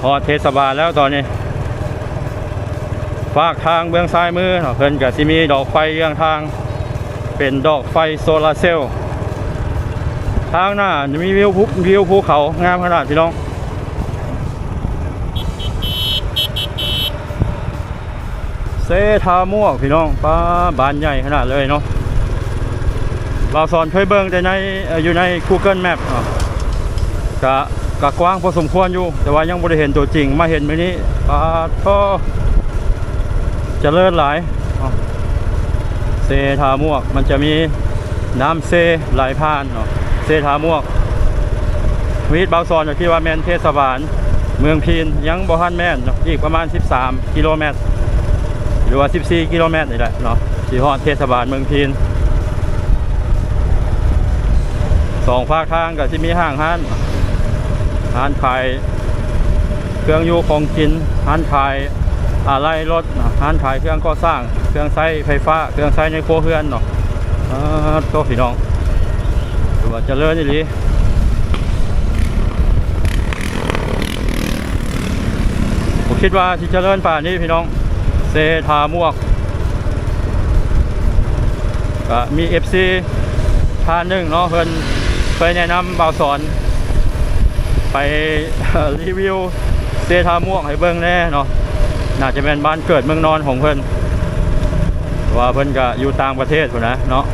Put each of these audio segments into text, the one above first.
พอเทศบาลแล้วตอนนี้ฝากทางเบื้องซ้ายมือเพิ่นกับสิมีดอกไฟเรียงทาง เป็นดอกไฟโซลาร์เซลล์ทางหน้าจะมีวิวภูวิวภูเขางามขนาดพี่น้องเซทาม่วกพี่น้องป้าบานใหญ่ขนาดเลยเนาะเราสอนเคยเบิ่งแต่ในอยู่ใน Google Map อะกะ กกว้างพอสมควรอยู่ แต่ว่ายังบ่ได้เห็นตัวจริง มาเห็นมื้อนี้ป้าก็เจริญหลายเซทาม่วกมันจะมีน้ำเซไหลผ่านเนาะเซทาม่วกวิทย์บาซอนอยู่ที่ว่าแม่นเทศบาล เมืองพีนยังบ่ทันแม่นเนาะอีกประมาณ 13 กิโลเมตร หรือว่า 14 กิโลเมตรนี่แหละเนาะสีฮอดเทศบาลเมืองพีนสองภาคทางก็จะมีห้างห้าน ห้านขายเครื่องอยู่ของกินห้านขายอะไรรถร้านขายเครื่องก่อสร้าง เครื่องใช้ไฟฟ้า เครื่องใช้ในครัวเรือนเนาะอ่าโตพี่น้องถือว่าเจริญนี่ลีผมคิดว่าที่เจริญป่านี้พี่น้อง เซทามวกก็มี FC ท่านหนึ่งเนาะเพิ่นเคยแนะนำบ่าวสอน ไปรีวิวเซทาม่วกให้เบิ่งแน่เนาะน่าจะเป็นบ้านเกิดเมืองนอนของเพิ่นว่าเพิ่นก็อยู่ต่างประเทศพุ่นนะเนาะ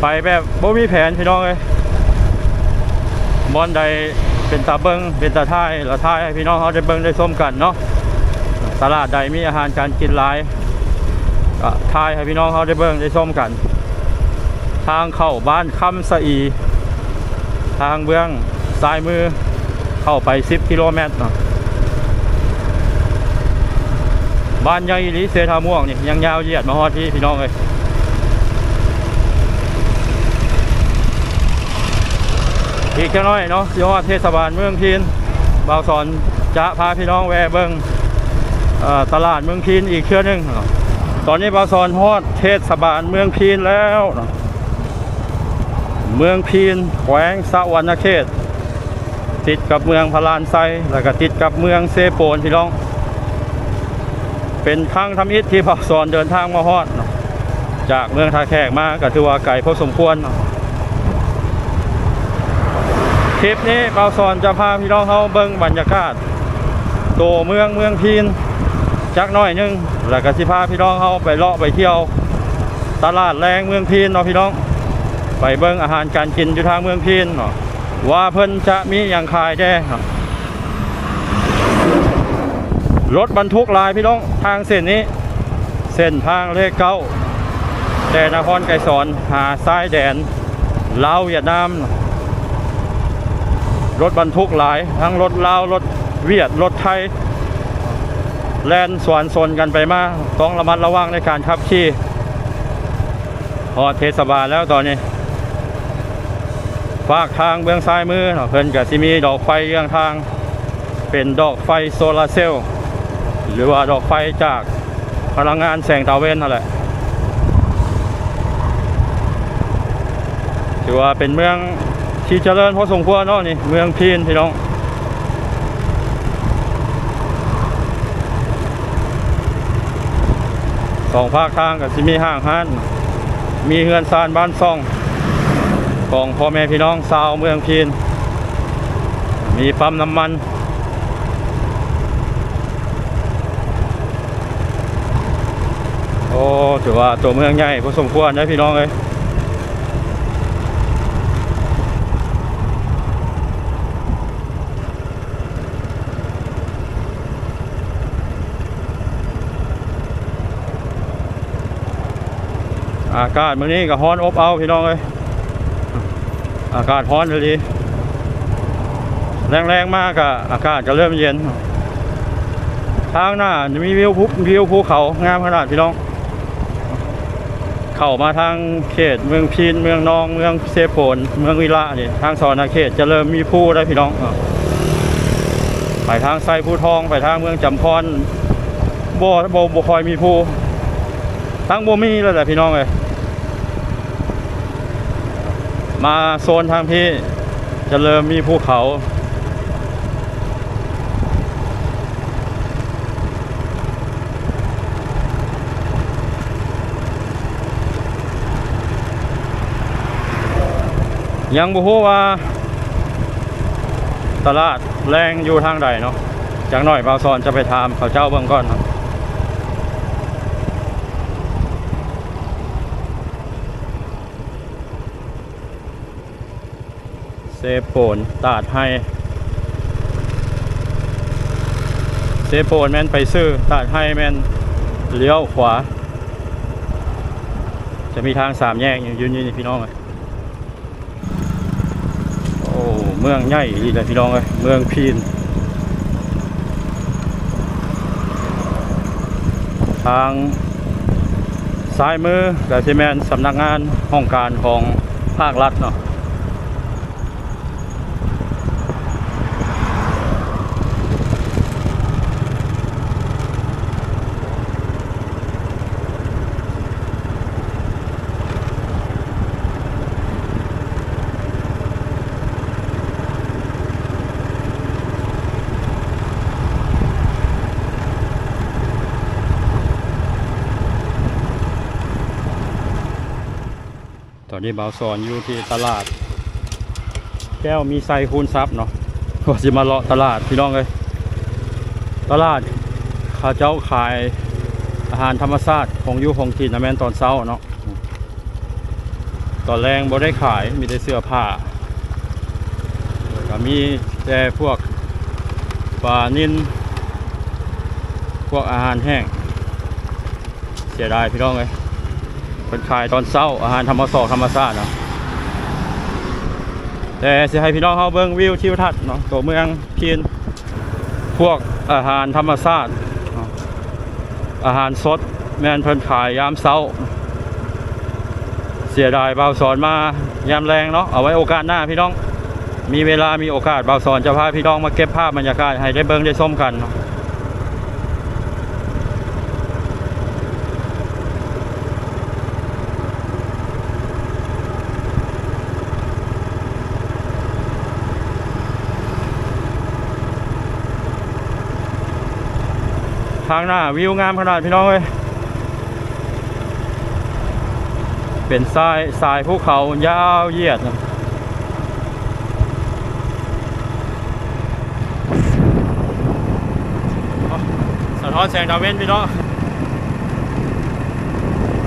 ไปแบบบ่มีแผนพี่น้องเอ้ยบอนใดเป็นตาเบิงเป็นตาท่ายเราท่ายให้พี่น้องเขาได้เบิงได้ส้มกันเนาะตลาดใดมีอาหารการกินหลายก็ท่ายให้พี่น้องเขาได้เบิงได้ส้มกัน ทางเข้าบ้านคำสะอี ทางเบื้องซ้ายมือเข้าไป 10 กิโลเมตรเนาะบ้านใหญ่อีหลีเซทาม่วงนี่ยังยาวเหยียดมาฮอดที่พี่น้องเลยอีกแค่น้อยเนาะที่ว่าเทศบาลเมืองพีนบ่าวสอนจะพาพี่น้องแวะเบิงเอ่อตลาดเมืองพีนอีกเชื่อหนึง ตอนนี้บ่าวสอนฮอดเทศบาลเมืองพีนแล้วเนาะ เมืองพีนแขวงสะวรรณเขต ติดกับเมืองพารานไซแล้วก็ติดกับเมืองเซโปนพี่น้อง เป็นครั้งทำอิฐที่บ่าวสอนเดินทางมาฮอด จากเมืองท่าแขกมาก็ถือว่าไกลพอสมควร คลิปนี้เบาสอนจะพาพี่น้องเขาเบิ้งบรรยากาศ โตเมืองเมืองพีนจักหน่อยหนึง แล้วก็สิพาพี่น้องเขาไปเลาะไปเที่ยว ตลาดแรงเมืองพีนเนาะพี่น้อง ไปเบิ้งอาหารการกินอยู่ทางเมืองพีนเนาะว่าเพิ่นจะมีอย่างขายแด้รถบรรทุกหลายพี่น้องทางเส้นนี้ เส้นทางเลขเก้าแต่นครไกรสอนหาซ้ายแดนลาวเวียดนามรถบรรทุกหลาย ทั้งรถลาวรถเวียดรถไทย แล่นสวนสนกันไปมาต้องระมัดระวังในการขับขี่พอเทศบาลแล้วตอนนี้ ฝากทางเบื้องซ้ายมือเนาะเพิ่นกับสิมีดอกไฟเรียงทาง เป็นดอกไฟโซลาร์เซลล์หรือว่าดอกไฟจากพลังงานแสงตะเวนนั่นแหละถือว่าเป็นเมืองที่เจริญพอสมควรเนาะนี่เมืองพีนพี่น้องสองภาคทางก็สิมีห้างห้านมีเฮือนซานบ้านซ่อง ของพ่อแม่พี่น้องชาวเมืองพีน มีปั๊มน้ำมัน โอ้ถือว่าตัวเมืองใหญ่พอสมควรนะพี่น้องเลยอากาศมื้อนี้ก็ร้อนอบเอาพี่น้องเอ้ย อากาศร้อนเลยดีแรงๆมากอะอากาศก็เริ่มเย็นทางหน้าจะมีวิวภูวิวภูเขางามขนาดพี่น้อง เข้ามาทางเขตเมืองพีนเมืองนอง เมืองเซโปนเมืองวิระนี่ทางสอนาเขตจะเริ่มมีภูแล้วพี่น้องไปทางไซภูทองไปทางเมืองจำพรบ่บ่บ่คอยมีภูทั้งบ่มีแล้วแหละพี่น้องเอ้ย มาโซนทางพี่จะเริ่มมีภูเขา ยังบ่ฮู้ว่า ตลาดแรงอยู่ทางใดเนาะจากหน่อยบาวซอนจะไปถามเขาเจ้าเบิ่งก่อนเนา เซโปนตาดให้เซโปนแมนไปซื้อตาดให้แมนเลี้ยวขวา จะมีทางสามแยกอยู่ยืนนี่พี่น้องเลยโอ้เมืองใหญ่ดีเลยพี่น้องเลยเมืองพีนทางซ้ายมือกับซีแมนสำนักงานห้องการของภาครัฐเนาะ อนนี้บ่าวสอนอยู่ที่ตลาด แก้วมีไซคูณทรัพย์เนาะว่าสิมาเลาะตลาดพี่น้องเลยตลาดเขาเจ้าขายอาหารธรรมชาติของอยูของกินนะแม่นตอนเช้าเนาะตอนแรงบ่ได้ขายมีแต่เสื้อผ้าแล้วก็มีแต่พวกปลานิ่นพวกอาหารแห้งเสียดายพี่น้องเลย เป็นขายตอนเช้าอาหารธรรมศาสตร์ธรรมชาติเนาะแต่สิให้พี่น้องเขาเบิ่งวิวทิวทัศน์เนาะตัวเมืองพีนพวกอาหารธรรมชาติเนาะอาหารสดแม่นเพิ่นขายยามเช้า เสียดายเบาสอนมายามแรงเนาะเอาไว้โอกาสหน้าพี่น้อง มีเวลามีโอกาสเบาสอนจะพาพี่น้องมาเก็บภาพบรรยากาศให้ได้เบิ่งได้ชมกันเนาะ ทางหน้าวิวงามขนาดพี่น้องเอ้ยเป็นทรายทรายภูเขายาวเหยียดนะสะท้อนแสงดาวเว้นพี่น้อง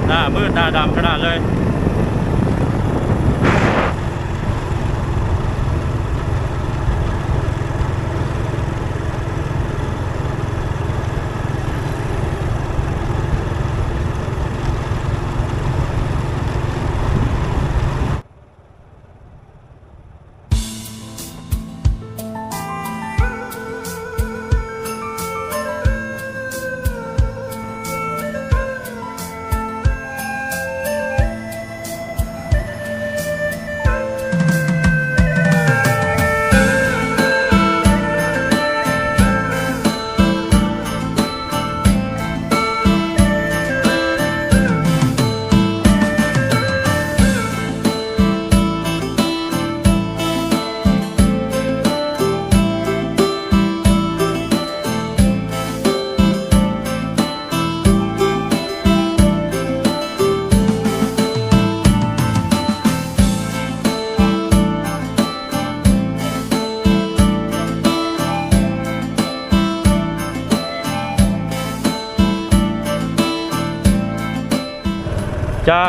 หน้ามืดหน้าดำขนาดเลย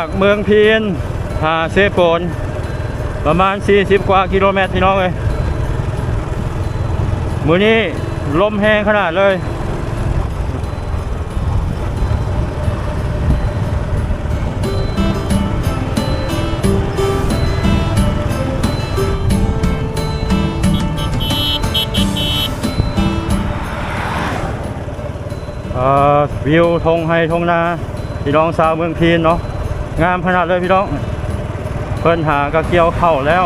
จากเมืองพีนหาเซโปน ประมาณ 40 กว่ากิโลเมตรพี่น้องเลยมือนี้ลมแห้งขนาดเลยวิวทงไฮทงนาพี่น้องชาวเมืองพีนเนาะ งามขนาดเลยพี่น้อง เพิ่นหากระเกี่ยวเข่าแล้ว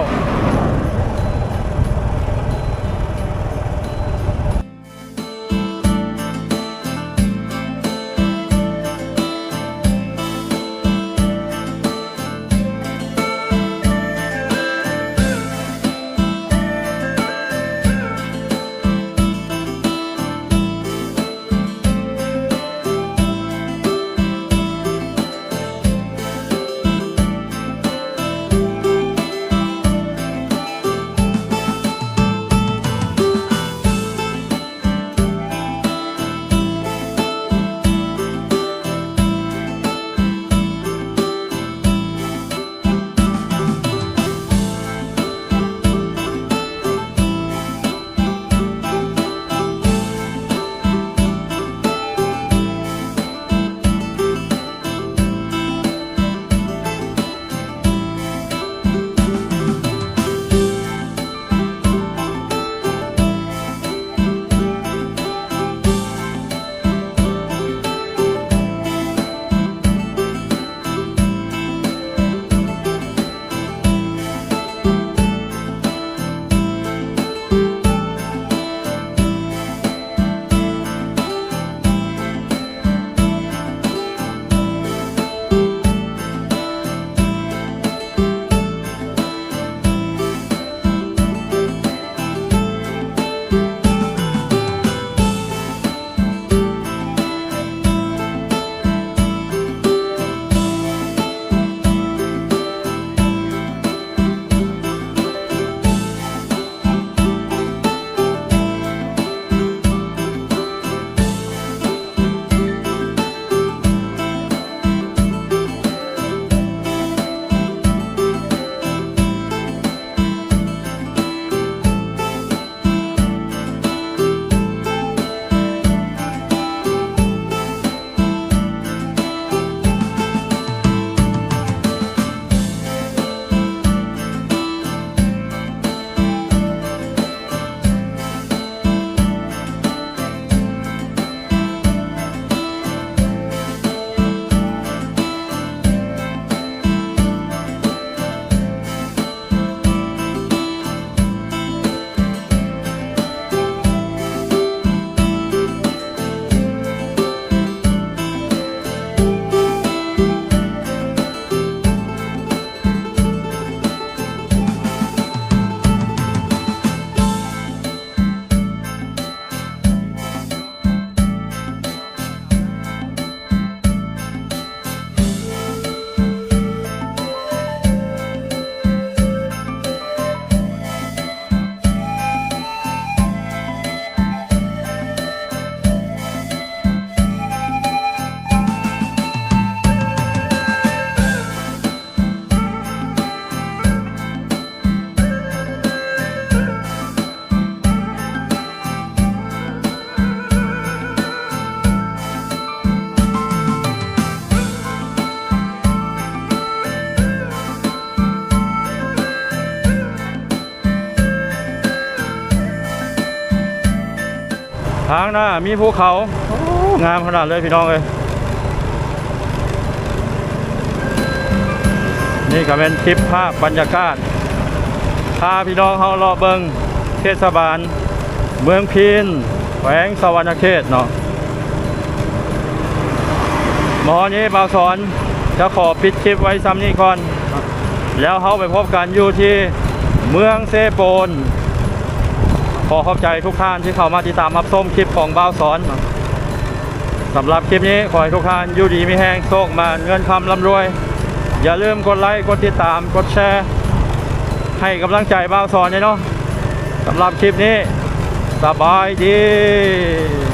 ทางหน้ามีภูเขา งามขนาดเลยพี่น้องเลยนี่ก็เป็นคลิปภาพบรรยากาศ พาพี่น้องเขาเลาะเบิงเทศบาล เมืองพีนแขวงสวรรณเขตเนาะหมอนี้บาวสอนจะขอปิดคลิปไว้ซ้ำนี้ก่อน แล้วเขาไปพบกันอยู่ที่เมืองเซโปน ขอขอบใจทุกท่านที่เข้ามาติดตามรับชมคลิปของบ่าวสอนสำหรับคลิปนี้ขอให้ทุกท่านอยู่ดีมีแห้งโชคมาเงินคำร่ำรวย อย่าลืมกดไลค์กดติดตามกดแชร์ ให้กำลังใจบ่าวสอนเนาะสำหรับคลิปนี้สบายดี